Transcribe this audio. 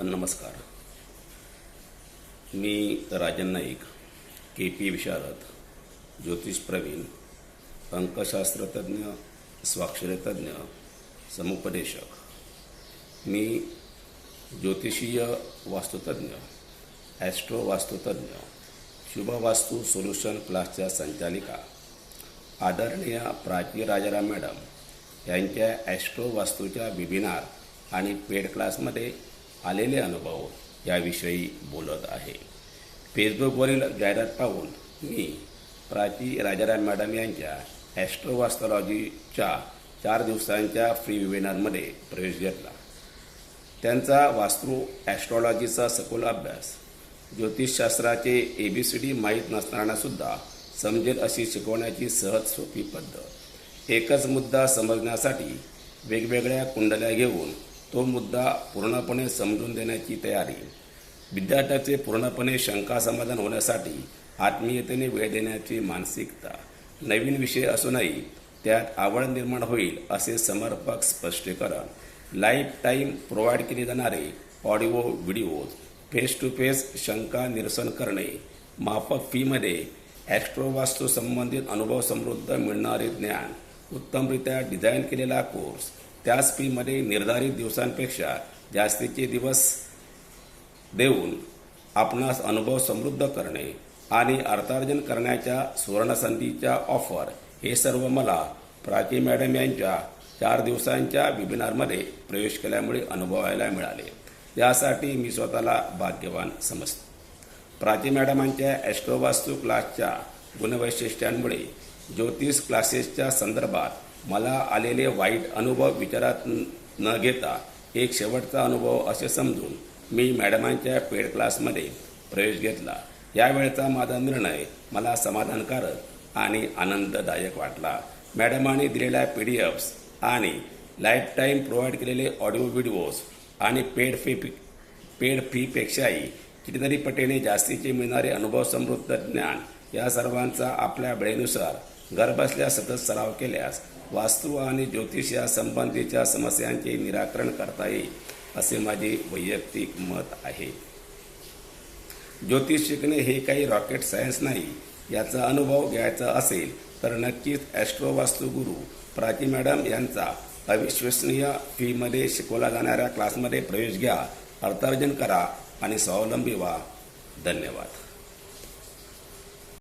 नमस्कार. मी Rajan Naik K P विशारद ज्योतिष प्रवीण अंकशास्त्रतज्ञ स्वाक्षरतज्ञ समुपदेशक. मी ज्योतिषीय वास्तुतज्ञ ॲस्ट्रो वास्तुतज्ञ शुभवास्तू सोल्युशन क्लासच्या संचालिका आदरणीय प्राची राजाराम मॅडम यांच्या ॲस्ट्रो वास्तूच्या वेबिनार आणि पेड क्लासमध्ये आलेले अनुभव याविषयी बोलत आहे. फेसबुकवरील जाहिरात पाहून मी प्राची राजाराम मॅडम यांच्या ॲस्ट्रोवास्ट्रॉलॉजीच्या चार दिवसांच्या फ्री वेबिनारमध्ये प्रवेश घेतला. त्यांचा वास्तू ॲस्ट्रॉलॉजीचा सखोल अभ्यास ज्योतिषशास्त्राचे ए बी सी डी माहीत नसतानासुद्धा समजेल अशी शिकवण्याची सहज सोपी पद्धत एकच मुद्दा समजण्यासाठी वेगवेगळ्या कुंडल्या घेऊन तो मुद्दा पूर्णपणे समजून देण्याची तयारी विद्यार्थ्याचे पूर्णपणे शंका समाधान होण्यासाठी आत्मीयतेने वेळ देण्याची मानसिकता नवीन विषय असूनही त्यात आवड निर्माण होईल असे समर्पक स्पष्टीकरण लाईफ टाईम प्रोव्हाइड केले जाणारे audio videos face to face शंका निरसन करणे माफक फीमध्ये ॲस्ट्रोवास्तू संबंधित अनुभव समृद्ध मिळणारे ज्ञान उत्तमरित्या डिझाईन केलेला कोर्स त्याच फीमध्ये निर्धारित दिवसांपेक्षा जास्तीचे दिवस देऊन आपणास अनुभव समृद्ध करणे आणि अर्थार्जन करण्याच्या सुवर्णसंधीच्या ऑफर हे सर्व मला प्राची मॅडम यांच्या चार दिवसांच्या वेबिनारमध्ये प्रवेश केल्यामुळे अनुभवायला मिळाले. यासाठी मी स्वतःला भाग्यवान समजतो. प्राची मॅडमांच्या ॲस्ट्रोवास्तू क्लासच्या गुणवैशिष्ट्यांमुळे ज्योतिष क्लासेसच्या संदर्भात मला आलेले वाईट अनुभव विचारात न- घेता एक शेवटचा अनुभव असे समजून मी मॅडमांच्या पेड क्लासमध्ये प्रवेश घेतला. यावेळचा माझा निर्णय मला समाधानकारक आणि आनंददायक वाटला. मॅडमांनी दिलेल्या पी डी एफ्स आणि लाईफ टाईम प्रोव्हाइड केलेले ऑडिओ व्हिडिओज आणि पेड फी पेड फीपेक्षाही कितीतरी पटीने जास्तीचे मिळणारे अनुभव समृद्ध ज्ञान या सर्वांचा आपल्या वेळेनुसार घरबसल्या सतत सराव केल्यास वास्तू आणि ज्योतिष या संबंधीच्या समस्यांचे निराकरण करता येईल असे माझे वैयक्तिक मत आहे. ज्योतिष शिकणे हे काही रॉकेट सायन्स नाही याचा अनुभव घ्यायचा असेल तर नक्कीच ॲस्ट्रो वास्तू गुरु प्राची मॅडम यांचा अविश्वसनीय फीमध्ये शिकवला जाणाऱ्या क्लासमध्ये प्रवेश घ्या अर्थार्जन करा आणि स्वावलंबी व्हा. धन्यवाद.